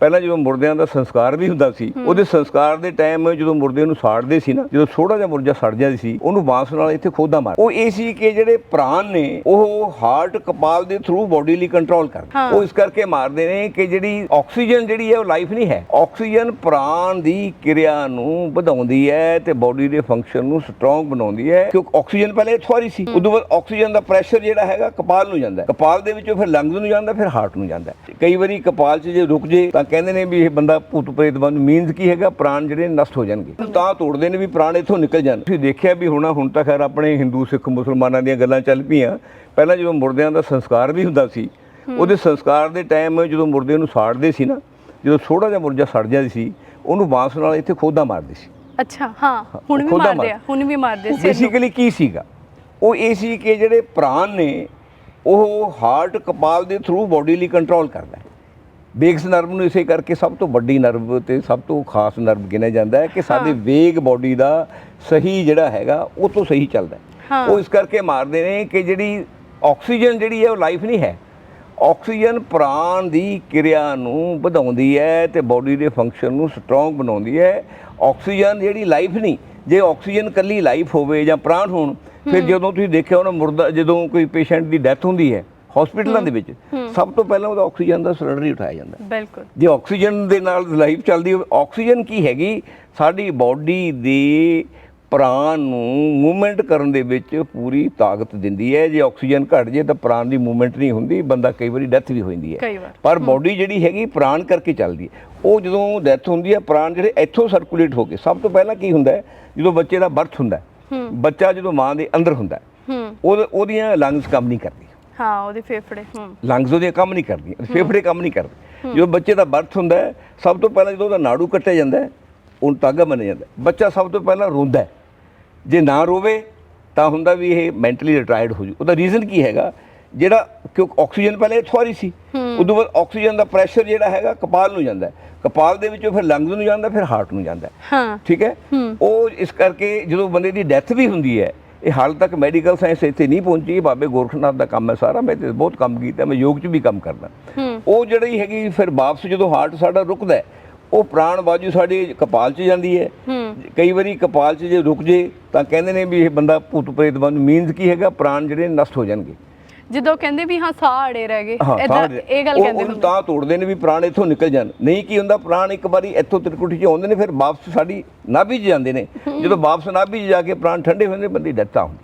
ਪਹਿਲਾਂ ਜਦੋਂ ਮੁਰਦਿਆਂ ਦਾ ਸੰਸਕਾਰ ਵੀ ਹੁੰਦਾ ਸੀ ਉਹਦੇ ਸੰਸਕਾਰ ਦੇ ਟਾਈਮ ਜਦੋਂ ਮੁਰਦੇ ਨੂੰ ਸਾੜਦੇ ਸੀ ਨਾ ਜਦੋਂ ਥੋੜਾ ਜਿਹਾ ਮੁਰਜਾ ਸੜ ਜਾਂਦੀ ਸੀ ਉਹਨੂੰ ਬਾਂਸ ਨਾਲ ਇੱਥੇ ਖੋਦਾ ਮਾਰ ਉਹ ਇਹ ਸੀ ਕਿ ਜਿਹੜੇ ਪ੍ਰਾਣ ਨੇ ਉਹ ਹਾਰਟ ਕਪਾਲ ਦੇ ਥਰੂ ਬੋਡੀ ਲਈ ਕੰਟਰੋਲ ਕਰਦੇ। ਉਹ ਇਸ ਕਰਕੇ ਮਾਰਦੇ ਨੇ ਕਿ ਜਿਹੜੀ ਆਕਸੀਜਨ ਜਿਹੜੀ ਹੈ ਉਹ ਲਾਈਫ ਨਹੀਂ ਹੈ। ਆਕਸੀਜਨ ਪ੍ਰਾਣ ਦੀ ਕਿਰਿਆ ਨੂੰ ਵਧਾਉਂਦੀ ਹੈ ਤੇ ਬੋਡੀ ਦੇ ਫੰਕਸ਼ਨ ਨੂੰ ਸਟਰੋਂਗ ਬਣਾਉਂਦੀ ਹੈ ਕਿਉਂਕਿ ਆਕਸੀਜਨ ਪਹਿਲੇ ਰਹੀ ਸੀ। ਉਦੋਂ ਬਾਅਦ ਆਕਸੀਜਨ ਦਾ ਪ੍ਰੈਸ਼ਰ ਜਿਹੜਾ ਹੈਗਾ ਕਪਾਲ ਨੂੰ ਜਾਂਦਾ ਕਪਾਲ ਦੇ ਵਿੱਚੋਂ ਫਿਰ ਲੰਗਸ ਨੂੰ ਜਾਂਦਾ ਫਿਰ ਹਾਰਟ ਨੂੰ ਜਾਂਦਾ। ਕਈ ਵਾਰੀ ਕਪਾਲ 'ਚ ਜੇ ਰੁਕ ਜੇ ਤਾਂ ਕਹਿੰਦੇ ਨੇ ਵੀ ਇਹ ਬੰਦਾ ਭੂਤ ਪ੍ਰੇਤ ਬਣ ਮੀਨਸ ਕੀ ਹੈਗਾ? ਪ੍ਰਾਣ ਜਿਹੜੇ ਨਸ਼ਟ ਹੋ ਜਾਣਗੇ। ਤਾਂ ਤੋੜਦੇ ਨੇ ਵੀ ਪ੍ਰਾਣ ਇੱਥੋਂ ਨਿਕਲ ਜਾਣ। ਤੁਸੀਂ ਦੇਖਿਆ ਵੀ ਹੋਣਾ ਹੁਣ ਤਾਂ ਖੈਰ ਆਪਣੇ ਹਿੰਦੂ ਸਿੱਖ ਮੁਸਲਮਾਨਾਂ ਦੀਆਂ ਗੱਲਾਂ ਚੱਲ ਪਈਆਂ। ਪਹਿਲਾਂ ਜਦੋਂ ਮੁਰਦਿਆਂ ਦਾ ਸੰਸਕਾਰ ਵੀ ਹੁੰਦਾ ਸੀ ਉਹਦੇ ਸੰਸਕਾਰ ਦੇ ਟਾਈਮ ਜਦੋਂ ਮੁਰਦੇ ਨੂੰ ਸਾੜਦੇ ਸੀ ਨਾ ਜਦੋਂ ਥੋੜਾ ਜਿਹਾ ਮੁਰਜਾ ਸੜ ਜਾਂਦੀ ਸੀ ਉਹਨੂੰ ਬਾਂਸ ਨਾਲ ਇੱਥੇ ਖੋਦਾ ਮਾਰਦੇ ਸੀ। ਅੱਛਾ ਹਾਂ ਹੁਣ ਵੀ ਮਾਰਦੇ ਮਾਰ- ਆ ਹੁਣ ਵੀ ਮਾਰਦੇ ਸੀ। ਬੇਸਿਕਲੀ ਕੀ ਸੀਗਾ? ਉਹ ਇਹ ਸੀ ਕਿ ਜਿਹੜੇ ਪ੍ਰਾਣ ਨੇ ਉਹ ਹਾਰਟ ਕਪਾਲ ਦੇ ਥਰੂ ਬੋਡੀ ਲਈ ਕੰਟਰੋਲ ਕਰਦਾ ਹੈ। ਬੇਗਸ ਨਰਵ ਨੂੰ ਇਸੇ ਕਰਕੇ ਸਭ ਤੋਂ ਵੱਡੀ ਨਰਵ ਤੇ ਸਭ ਤੋਂ ਖਾਸ ਨਰਵ ਗਿਣਿਆ ਜਾਂਦਾ ਹੈ ਕਿ ਸਾਡੇ ਵੇਗ ਬੋਡੀ ਦਾ ਸਹੀ ਜਿਹੜਾ ਹੈਗਾ ਉਹ ਤੋਂ ਸਹੀ ਚੱਲਦਾ। ਉਹ ਇਸ ਕਰਕੇ ਮਾਰਦੇ ਨੇ ਕਿ ਜਿਹੜੀ ਆਕਸੀਜਨ ਜਿਹੜੀ ਹੈ ਉਹ ਲਾਈਫ ਨਹੀਂ ਹੈ। ਆਕਸੀਜਨ ਪ੍ਰਾਣ ਦੀ ਕਿਰਿਆ ਨੂੰ ਵਧਾਉਂਦੀ ਹੈ ਤੇ ਬੋਡੀ ਦੇ ਫੰਕਸ਼ਨ ਨੂੰ ਸਟਰੋਂਗ ਬਣਾਉਂਦੀ ਹੈ। ਆਕਸੀਜਨ ਜਿਹੜੀ ਲਾਈਫ ਨਹੀਂ ਜੇ ਆਕਸੀਜਨ ਕੱਲੀ ਲਾਈਫ ਹੋਵੇ ਜਾਂ ਪ੍ਰਾਣ ਹੋਣ ਫਿਰ ਜਦੋਂ ਤੁਸੀਂ ਦੇਖਿਆ ਉਹਨਾਂ ਮੁਰਦਾ ਜਦੋਂ ਕੋਈ ਪੇਸ਼ੈਂਟ ਦੀ ਡੈਥ ਹੁੰਦੀ ਹੈ ਹਸਪੀਟਲਾਂ ਦੇ ਵਿੱਚ ਸਭ ਤੋਂ ਪਹਿਲਾਂ ਉਹਦਾ ਆਕਸੀਜਨ ਦਾ ਸਿਲੰਡਰ ਹੀ ਉਠਾਇਆ ਜਾਂਦਾ। ਬਿਲਕੁਲ। ਜੇ ਆਕਸੀਜਨ ਦੇ ਨਾਲ ਲਾਈਫ ਚੱਲਦੀ ਹੋਵੇ ਆਕਸੀਜਨ ਕੀ ਹੈਗੀ? ਸਾਡੀ ਬਾਡੀ ਦੇ ਪ੍ਰਾਣ ਨੂੰ ਮੂਵਮੈਂਟ ਕਰਨ ਦੇ ਵਿੱਚ ਪੂਰੀ ਤਾਕਤ ਦਿੰਦੀ ਹੈ। ਜੇ ਆਕਸੀਜਨ ਘਟ ਜੇ ਤਾਂ ਪ੍ਰਾਣ ਦੀ ਮੂਵਮੈਂਟ ਨਹੀਂ ਹੁੰਦੀ ਬੰਦਾ ਕਈ ਵਾਰੀ ਡੈਥ ਵੀ ਹੋ ਜਾਂਦੀ ਹੈ। ਪਰ ਬਾਡੀ ਜਿਹੜੀ ਹੈਗੀ ਪ੍ਰਾਣ ਕਰਕੇ ਚੱਲਦੀ ਹੈ। ਉਹ ਜਦੋਂ ਡੈਥ ਹੁੰਦੀ ਹੈ ਪ੍ਰਾਣ ਜਿਹੜੇ ਇੱਥੋਂ ਸਰਕੂਲੇਟ ਹੋ ਕੇ ਸਭ ਤੋਂ ਪਹਿਲਾਂ ਕੀ ਹੁੰਦਾ ਹੈ? ਜਦੋਂ ਬੱਚੇ ਦਾ ਬਰਥ ਹੁੰਦਾ ਹੈ ਬੱਚਾ ਜਦੋਂ ਮਾਂ ਦੇ ਅੰਦਰ ਹੁੰਦਾ ਹੈ ਹੂੰ। ਉਹਦੇ- ਉਹਦੀਆਂ ਲੰਗਸ ਕੰਮ ਨਹੀਂ ਕਰਦੀ ਹਾਂ ਉਹਦੇ ਫੇਫੜੇ। ਹੂੰ। ਲੰਗਸ ਉਹਦੇ ਕੰਮ ਨਹੀਂ ਕਰਦੀਆਂ ਫੇਫੜੇ ਕੰਮ ਨਹੀਂ ਕਰਦੇ। ਜਦੋਂ ਬੱਚੇ ਦਾ ਬਰਥ ਹੁੰਦਾ ਹੈ ਸਭ ਤੋਂ ਪਹਿਲਾਂ ਜਦੋਂ ਉਹਦਾ ਨਾੜੂ ਕੱਟਿਆ ਜਾਂਦਾ ਹੈ ਉਹਨੂੰ ਤਾਗਾ ਮੰਨਿਆ ਜਾਂਦਾ ਹੈ। ਬੱਚਾ ਸਭ ਤੋਂ ਪਹਿਲਾਂ ਰੋਂਦਾ ਹੈ। ਜੇ ਨਾ ਰੋਵੇ ਤਾਂ ਹੁੰਦਾ ਵੀ ਇਹ ਮੈਂਟਲੀ ਰਿਟਾਇਰਡ ਹੋ ਜੂ। ਉਹਦਾ ਰੀਜ਼ਨ ਕੀ ਹੈਗਾ? ਜਿਹੜਾ ਕਿਉਂਕਿ ਆਕਸੀਜਨ ਪਹਿਲੇ ਇੱਥੋਂ ਰਹੀ ਸੀ ਉਦੋਂ ਬਾਅਦ ਆਕਸੀਜਨ ਦਾ ਪ੍ਰੈਸ਼ਰ ਜਿਹੜਾ ਹੈਗਾ ਕਪਾਲ ਨੂੰ ਜਾਂਦਾ ਹੈ। ਕਪਾਲ ਦੇ ਵਿੱਚੋਂ ਫਿਰ ਲੰਗਸ ਨੂੰ ਜਾਂਦਾ ਫਿਰ ਹਾਰਟ ਨੂੰ ਜਾਂਦਾ ਹੈ। ਹਾਂ। ਠੀਕ ਹੈ? ਉਹ ਇਸ ਕਰਕੇ ਜਦੋਂ ਬੰਦੇ ਦੀ ਡੈਥ ਵੀ ਹੁੰਦੀ ਹੈ ਇਹ ਹਾਲ ਤੱਕ ਮੈਡੀਕਲ ਸਾਇੰਸ ਇੱਥੇ ਨਹੀਂ ਪਹੁੰਚੀ। ਬਾਬੇ ਗੋਰਖਨਾਥ ਦਾ ਕੰਮ ਹੈ ਸਾਰਾ। ਮੈਂ ਤੇ ਬਹੁਤ ਕੰਮ ਕੀਤਾ ਮੈਂ ਯੋਗ 'ਚ ਵੀ ਕੰਮ ਕਰਦਾ। ਉਹ ਜਿਹੜੀ ਹੈਗੀ ਫਿਰ ਵਾਪਸ ਜਦੋਂ ਹਾਰਟ ਸਾਡਾ ਰੁਕਦਾ ਉਹ ਪ੍ਰਾਣ ਬਾਜੂ ਸਾਡੇ ਕਪਾਲ 'ਚ ਜਾਂਦੀ ਹੂੰ। ਕਈ ਵਾਰੀ ਕਪਾਲ 'ਚ ਜੇ ਰੁਕ ਜੇ ਤਾਂ ਕਹਿੰਦੇ ਨੇ ਵੀ ਇਹ ਬੰਦਾ ਭੂਤ ਪ੍ਰੇਤ ਬਣ ਮੀਨਸ ਕੀ ਹੈਗਾ? ਪ੍ਰਾਣ ਜਿਹੜੇ ਨਸ਼ਟ ਹੋ ਜਾਣਗੇ। ਜਦੋਂ ਕਹਿੰਦੇ ਵੀ ਹਾਂ ਸਾਹ ਅੜੇ ਰਹਿ ਗਏ ਹਾਂ ਏਦਾਂ ਇਹ ਗੱਲ ਉਹ- ਕਹਿੰਦੇ ਉਹਨੂੰ ਹੁੰਦੇ ਤਾਂ ਤੋੜਦੇ ਨੇ ਵੀ ਪ੍ਰਾਣ ਇੱਥੋਂ ਨਿਕਲ ਜਾਣ। ਨਹੀਂ ਕੀ ਹੁੰਦਾ ਪ੍ਰਾਣ ਇੱਕ ਵਾਰੀ ਇੱਥੋਂ ਤਿਰਕੁਟੀ 'ਚ ਆਉਂਦੇ ਨੇ ਫਿਰ ਵਾਪਸ ਸਾਡੀ ਨਾਭੀ 'ਚ ਜਾਂਦੇ ਨੇ। ਜਦੋਂ ਵਾਪਸ ਨਾਭੀ 'ਚ ਜਾ ਕੇ ਪ੍ਰਾਣ ਠੰਡੇ ਹੁੰਦੇ ਬੰਦੀ ਡੈਥ ਆ ਹੁੰਦੀ।